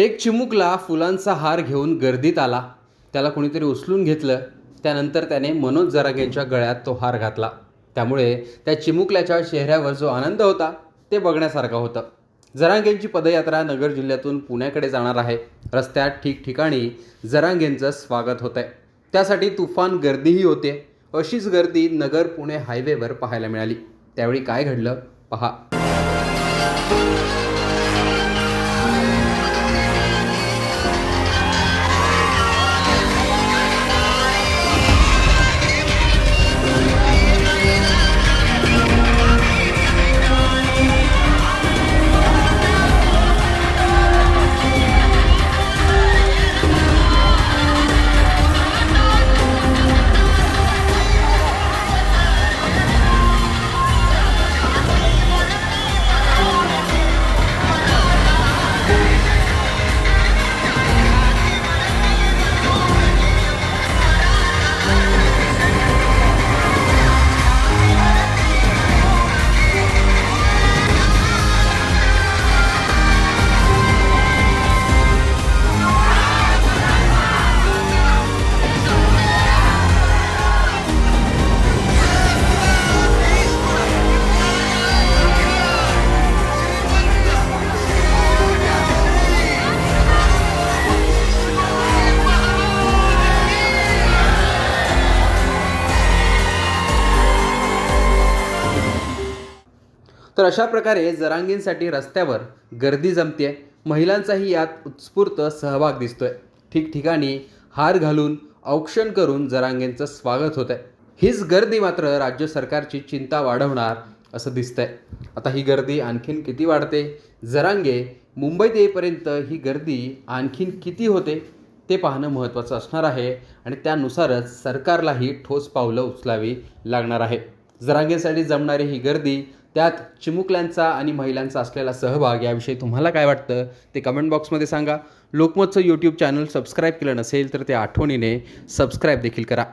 एक चिमुकला फुलांचा हार घेऊन गर्दीत आला. त्याला कोणीतरी उचलून घेतलं. त्यानंतर त्याने मनोज जरागेंच्या गळ्यात तो हार घातला. त्यामुळे त्या चिमुकल्याच्या चेहऱ्यावर जो आनंद होता ते बघण्यासारखं होतं. जरांगेंची पदयात्रा नगर जिल्ह्यातून पुण्याकडे जाणार आहे. रस्त्यात ठिकठिकाणी जरांगेंचं स्वागत होत आहे त्यासाठी तुफान गर्दीही होते. अशीच गर्दी नगर पुणे हायवेवर पाहायला मिळाली. त्यावेळी काय घडलं? पहा. तर अशा प्रकारे जरांगींसाठी रस्त्यावर गर्दी जमते महिलांचाही यात उत्स्फूर्त सहभाग दिसतोय. ठिकठिकाणी हार घालून औक्षण करून जरांगेंचं स्वागत होत आहे हीच गर्दी मात्र राज्य सरकारची चिंता वाढवणार असं दिसतंय. आता ही गर्दी आणखीन किती वाढते? जरांगे मुंबईत येईपर्यंत ही गर्दी आणखीन किती होते? ते पाहणं महत्त्वाचं असणार आहे आणि त्यानुसारच सरकारलाही ठोस पावलं उचलावी लागणार आहे. जरांगेसाठी जमणारी ही गर्दी त्यात चिमुकल्यांचा आणि महिलांचा असलेला सहभाग याविषयी तुम्हाला काय वाटतं ते कमेंट बॉक्समध्ये सांगा. लोकमतचं यूट्यूब चॅनल सबस्क्राईब केलं नसेल तर ते आठवणीने सबस्क्राईब देखील करा.